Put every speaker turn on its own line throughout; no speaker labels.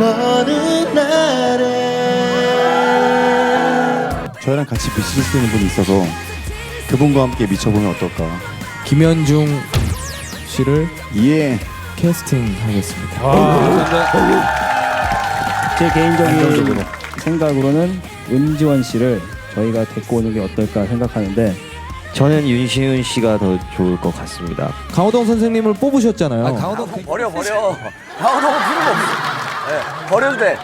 먼 날에
저희랑 같이 미칠 수 있는 분이 있어서 그분과 함께 미쳐보면 어떨까?
김현중 씨를
예.
캐스팅하겠습니다.
제 개인적인 생각으로는 은지원 씨를 저희가 데리고 오는 게 어떨까 생각하는데
저는 윤시윤 씨가 더 좋을 것 같습니다.
강호동 선생님을 뽑으셨잖아요.
버려 버려. 강호동은 필요가 없어. 네, 버려도 돼.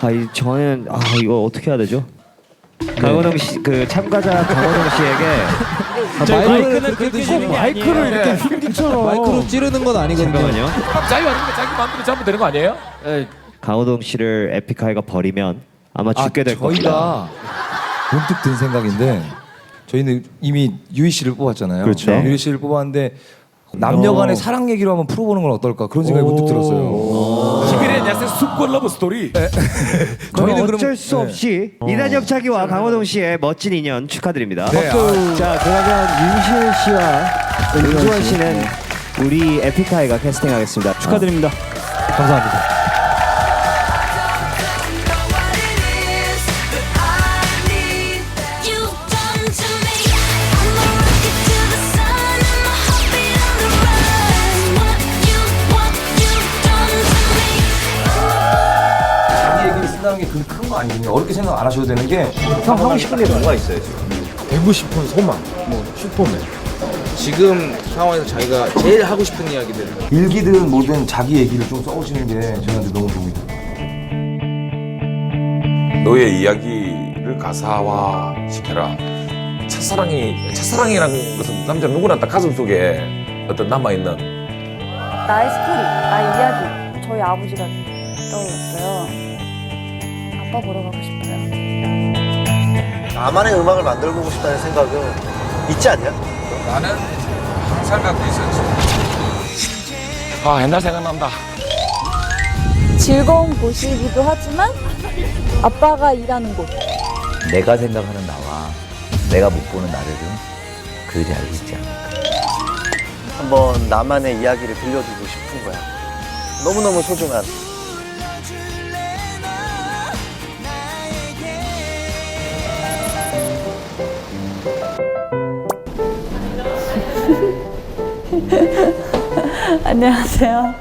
아, 이, 저는 아 이거 어떻게 해야 되죠? 강호동 씨, 그 참가자 강호동 씨에게
마이크를 그렇게 드시는 게 마이크를 이렇게 흉기처럼 마이크로 찌르는 건 아니거든요.
잠깐만요.
자기 아니면 자기 마음대로 잡으면 되는 거 아니에요?
강호동 씨를 에픽하이가 버리면 아마 죽게 될 겁니다.
문득 든 생각인데 저희는 이미 유희 씨를 뽑았잖아요.
그렇죠.
네. 유희 씨를 뽑았는데 남녀간의 사랑 얘기로 한번 풀어보는 건 어떨까 그런 생각이 문득 들었어요.
기별의 넷의 슈퍼 러브 스토리.
저희는
그럼-
어쩔 수
네.
없이 이다적 차기와 강호동 씨의 멋진 인연 축하드립니다.
네, 아,
자 그러면 윤시윤 씨와 은주원 씨는 우리 에픽하이가 캐스팅하겠습니다.
축하드립니다.
감사합니다. 큰 거 아니거든요. 어렵게 생각 안 하셔도 되는 게
형 하고 싶은 게 뭐가 있어요 지금?
되고 싶은 소망, 뭐 슈퍼맨.
지금 상황에서 자기가 제일 하고 싶은 이야기들
일기든 뭐든 자기 얘기를 좀 써오시는 게 저한테 너무 도움이 돼요.
너의 이야기를 가사화 시켜라. 첫사랑이 첫사랑이라는 것은 남자 누구나 다 가슴 속에 어떤 남아 있는
나의 스토리, 나의 이야기. 저희 아버지가 떠올랐어요. 아빠 보러 가고 싶어요.
나만의 음악을 만들어 보고 싶다는 생각은 있지 않냐?
나는 항상 갖고 있었지
아 옛날 생각난다.
즐거운 곳이기도 하지만 아빠가 일하는 곳.
내가 생각하는 나와 내가 못 보는 나를 좀 그리 알고 있지 않을까. 한번 나만의 이야기를 들려주고 싶은 거야. 너무너무 소중한.
안녕하세요.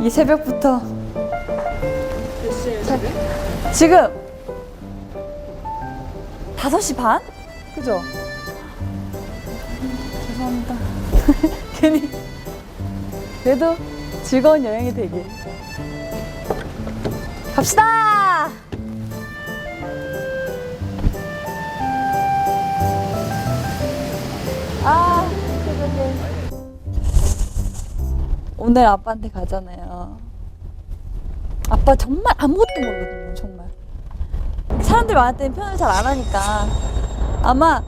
이 새벽부터. 자, 지금 5시 반? 그죠? 죄송합니다. 괜히. 그래도 즐거운 여행이 되길. 갑시다! 아, 세상에. 오늘 아빠한테 가잖아요. 아빠 정말 아무것도 모르거든요, 정말. 사람들 많을 때는 표현을 잘 안 하니까 아마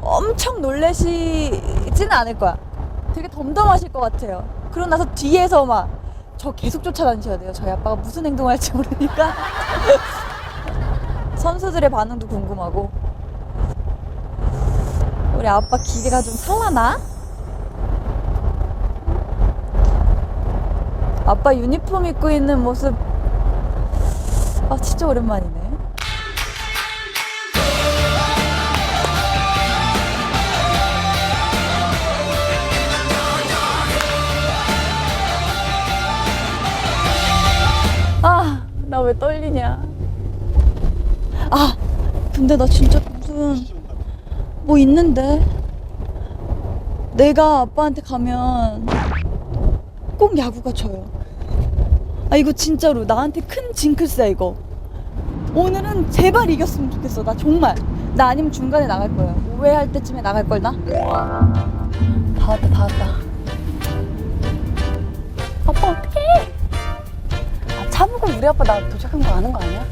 엄청 놀라시지는 않을 거야. 되게 덤덤하실 것 같아요. 그러고 나서 뒤에서 막 저 계속 쫓아다니셔야 돼요. 저희 아빠가 무슨 행동할지 모르니까. 선수들의 반응도 궁금하고. 우리 아빠 기계가 좀 살라나? 아빠 유니폼 입고 있는 모습. 아 진짜 오랜만이네. 아 나 왜 떨리냐. 아 근데 나 진짜 무슨 뭐 있는데? 내가 아빠한테 가면 꼭 야구가 져요. 아 이거 진짜로 나한테 큰 징크스야 이거. 오늘은 제발 이겼으면 좋겠어. 나 정말. 나 아니면 중간에 나갈 거야. 오해할 때쯤에 나갈 걸 나. 다 왔다 다 왔다. 아빠 어떡해? 아, 차 보고 우리 아빠 나 도착한 거 아는 거 아니야?